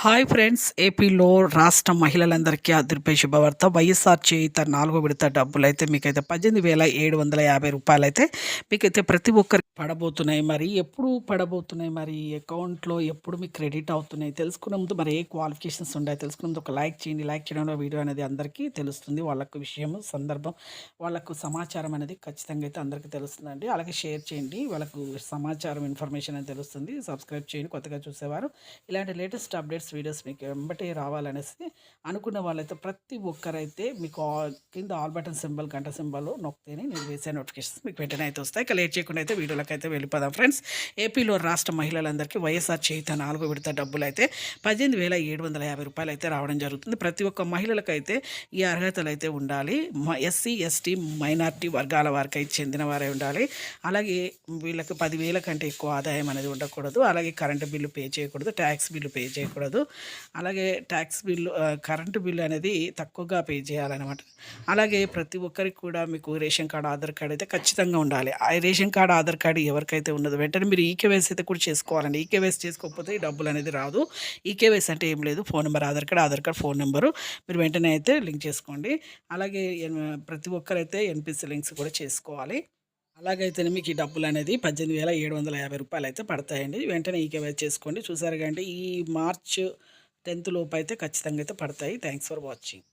Hi friends ఏపీలో రాష్ట్ర మహిళలందరికీ అదిరిపై శుభవార్త. వైఎస్ఆర్ చేయిత నాలుగో విడత డబ్బులు అయితే మీకైతే పద్దెనిమిది వేల ఏడు వందల యాభై రూపాయలు అయితే మీకైతే ప్రతి ఒక్కరికి పడబోతున్నాయి. మరి ఎప్పుడు పడబోతున్నాయి? మరి అకౌంట్లో ఎప్పుడు మీకు క్రెడిట్ అవుతున్నాయి? తెలుసుకునే ముందు మరి ఏ క్వాలిఫికేషన్స్ ఉన్నాయి తెలుసుకునే ముందు ఒక లైక్ చేయండి. లైక్ చేయడంలో వీడియో అనేది అందరికీ తెలుస్తుంది. వాళ్ళకు విషయం సందర్భం వాళ్ళకు సమాచారం అనేది ఖచ్చితంగా అయితే అందరికీ తెలుస్తుందండి. అలాగే షేర్ చేయండి. వాళ్ళకు సమాచారం ఇన్ఫర్మేషన్ అనేది తెలుస్తుంది. సబ్స్క్రైబ్ చేయండి. కొత్తగా చూసేవారు. ఇలాంటి లేటెస్ట్ అప్డేట్స్ వీడియోస్ మీకు వెంబటే రావాలనేసి అనుకున్న వాళ్ళైతే ప్రతి ఒక్కరైతే మీకు కింద ఆల్ బటన్ సింబల్ గంట సింబల్ నొక్కితేనే నేను వేసే నోటిఫికేషన్స్ మీకు వెంటనే అయితే వస్తాయి. ఇక లేట్ చేయకుండా అయితే వీడియోలకు అయితే వెళ్ళిపోదాం. ఫ్రెండ్స్ ఏపీలో రాష్ట్ర మహిళలందరికీ వైఎస్ఆర్ చేయుత నాలుగు విడత డబ్బులు అయితే పద్దెనిమిది వేల ఏడు వందల యాభై రూపాయలు అయితే రావడం జరుగుతుంది. ప్రతి ఒక్క మహిళలకైతే ఈ అర్హతలు అయితే ఉండాలి ఎస్సీ ఎస్టీ మైనార్టీ వర్గాల వారికి అయితే చెందిన వారే ఉండాలి. అలాగే వీళ్ళకి పదివేల కంటే ఎక్కువ ఆదాయం అనేది ఉండకూడదు. అలాగే కరెంటు బిల్లు పే చేయకూడదు ట్యాక్స్ బిల్లు పే చేయకూడదు. అలాగే ట్యాక్స్ బిల్లు కరెంటు బిల్లు అనేది తక్కువగా పే చేయాలన్నమాట. అలాగే ప్రతి ఒక్కరికి కూడా మీకు రేషన్ కార్డు ఆధార్ కార్డు అయితే ఖచ్చితంగా ఉండాలి. ఆ రేషన్ కార్డు ఆధార్ కార్డు ఎవరికైతే ఉన్నదో వెంటనే మీరు ఈకేవైసీ అయితే కూడా చేసుకోవాలండి. ఈకేవైసీ చేసుకోకపోతే డబ్బులు అనేది రాదు. ఈకేవైసీ అంటే ఏం లేదు. Phone number Aadhaar card Aadhaar card phone number మీరు వెంటనే అయితే లింక్ చేసుకోండి. అలాగే ప్రతి ఒక్కరైతే ఎన్పిసి లింక్స్ కూడా చేసుకోవాలి. అలాగైతేనే మీకు ఈ డబ్బులు అనేది పద్దెనిమిది వేల ఏడు వందల యాభై రూపాయలు అయితే పడతాయండి. వెంటనే ఈకేవై చేసుకోండి. చూసారు కంటే ఈ మార్చ్ టెన్త్ లోపు అయితే ఖచ్చితంగా అయితే పడతాయి. Thanks for watching.